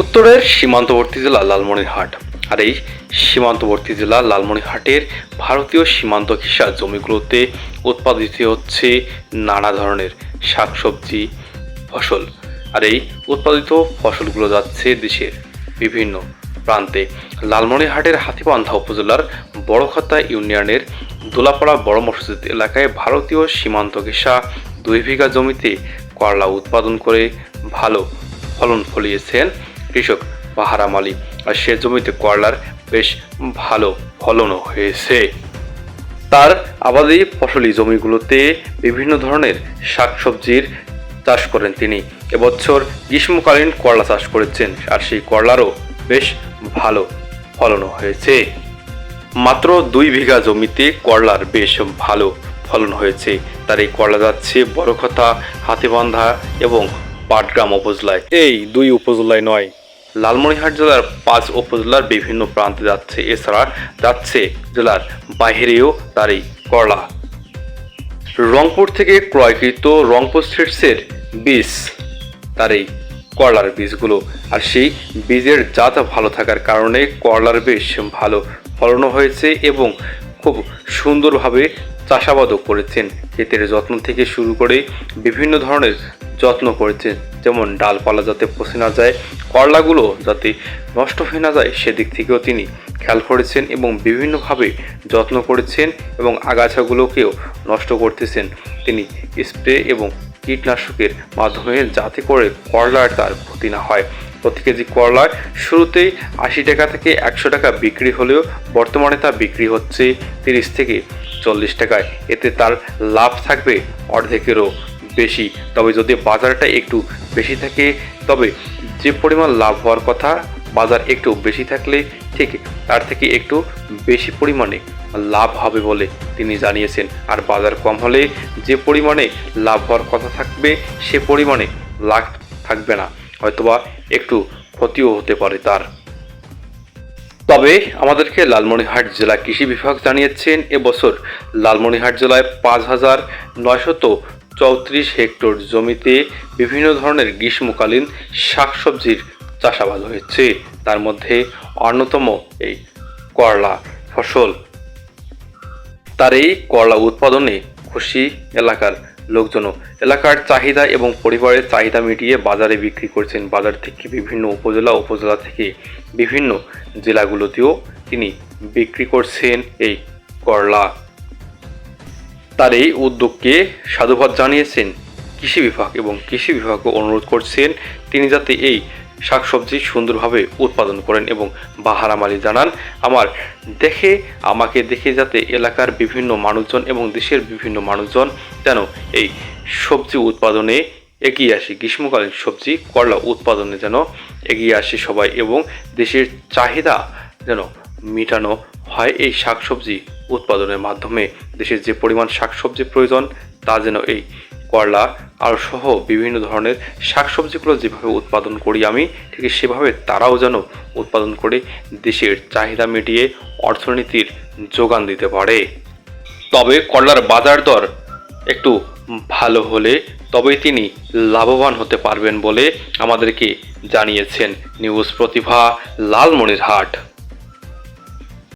উত্তরের সীমান্তবর্তী জেলা লালমনিরহাট। আর এই সীমান্তবর্তী জেলা লালমনিরহাটের ভারতীয় সীমান্ত ঘেঁষা জমিগুলোতে উৎপাদিত হচ্ছে নানা ধরনের শাকসবজি, ফসল। আর এই উৎপাদিত ফসলগুলো যাচ্ছে দেশের বিভিন্ন প্রান্তে। লালমনিরহাটের হাতিবান্ধা উপজেলার বড়খাতা ইউনিয়নের দোলাপাড়া বড় মসজিদ এলাকায় ভারতীয় সীমান্ত ঘেঁষা দুই বিঘা জমিতে করলা উৎপাদন করে ভালো ফলন ফলিয়েছেন কৃষক বাহারাম আলী আর সে জমিতে করলার বেশ ভালো ফলনও হয়েছে। তার আবাদি ফসলি জমিগুলোতে বিভিন্ন ধরনের শাকসবজির চাষ করেন তিনি। এবছর গ্রীষ্মকালীন করলা চাষ করেছেন, আর সেই করলারও বেশ ভালো ফলনও হয়েছে। মাত্র দুই বিঘা জমিতে করলার বেশ ভালো ফলন হয়েছে। তার এই করলা যাচ্ছে বড়খতা হাতিবান্ধা এবং পাটগ্রাম উপজেলায়। এই দুই উপজেলায় নয় লালমনিরহাট জেলার পাঁচ উপজেলার বিভিন্ন প্রান্তে যাচ্ছে, এছাড়া যাচ্ছে জেলার বাহিরেও তার এই করলা। রংপুর থেকে ক্রয়কৃত রংপুর সিডসের বীজ তার এই করলার বীজগুলো। আর সেই বীজের জাত ভালো থাকার কারণে করলার বেশ ভালো ফলনও হয়েছে এবং খুব সুন্দরভাবে চাষাবাদও করেছেন। ক্ষেতের যত্ন থেকে শুরু করে বিভিন্ন ধরনের যত্ন করেছেন যেমন ডালপালা যাতে পচে না যায়, করলাগুলো যাতে নষ্ট হয়ে না যায়, সেদিক থেকেও তিনি খেয়াল করেছেন এবং বিভিন্নভাবে যত্ন করেছেন এবং আগাছাগুলোকেও নষ্ট করতেছেন। তিনি স্প্রে এবং কীটনাশকের মাধ্যমে যাতে করে করলার তার ক্ষতি না হয়। প্রতি কেজি করলার শুরুতেই আশি টাকা থেকে একশো টাকা বিক্রি হলেও বর্তমানে তা বিক্রি হচ্ছে তিরিশ থেকে চল্লিশ টাকায়। এতে তার লাভ থাকবে অর্ধেকেরও বেশি। তবে যদি বাজারটা একটু বেশি থাকে, তবে যে পরিমাণ লাভ হওয়ার কথা বাজার একটু বেশি থাকলে ঠিক তার থেকে একটু বেশি পরিমাণে লাভ হবে বলে তিনি জানিয়েছেন। আর বাজার কম হলে যে পরিমাণে লাভ হওয়ার কথা থাকবে, সে পরিমাণে লাভ থাকবে না। হয়তোবা একটু ক্ষতিও হতে পারে তার। তবে আমাদেরকে লালমনিরহাট জেলা কৃষি বিভাগ জানিয়েছেন, এবছর লালমনিরহাট জেলায় পাঁচ হাজার নয়শত চৌত্রিশ হেক্টর জমিতে বিভিন্ন ধরনের গ্রীষ্মকালীন শাকসবজির চাষাবাদ হয়েছে। তার মধ্যে অন্যতম এই করলা ফসল। তার এই করলা উৎপাদনে খুশি এলাকার লোকজনও। এলাকার চাহিদা এবং পরিবারের চাহিদা মিটিয়ে বাজারে বিক্রি করছেন। বাজার থেকে বিভিন্ন উপজেলা উপজেলা থেকে বিভিন্ন জেলাগুলোতেও তিনি বিক্রি করছেন এই করলা। তার এই উদ্যোগকে সাধুবাদ জানিয়েছেন কৃষি বিভাগ এবং কৃষি বিভাগকে অনুরোধ করছেন তিনি যাতে এই শাকসবজি সুন্দরভাবে উৎপাদন করেন এবং বাহারাম আলী জানান, আমার দেখে, আমাকে দেখে যাতে এলাকার বিভিন্ন মানুষজন এবং দেশের বিভিন্ন মানুষজন যেন এই সবজি উৎপাদনে এগিয়ে আসে, গ্রীষ্মকালীন সবজি, করলা উৎপাদনে যেন এগিয়ে আসে সবাই এবং দেশের চাহিদা যেন মেটানো হয়, এই শাকসবজি উৎপাদনের মাধ্যমে দেশের যে পরিমাণ শাকসবজি প্রয়োজন, তা যেন এই করলা আর সহ বিভিন্ন ধরনের শাকসবজিগুলো যেভাবে উৎপাদন করি আমি, ঠিক সেভাবে তারাও যেন উৎপাদন করে দেশের চাহিদা মিটিয়ে অর্থনীতির যোগান দিতে পারে। তবে করলার বাজার দর একটু ভালো হলে তবেই তিনি লাভবান হতে পারবেন বলে আমাদেরকে জানিয়েছেন নিউজ প্রতিভা লালমনিরহাট।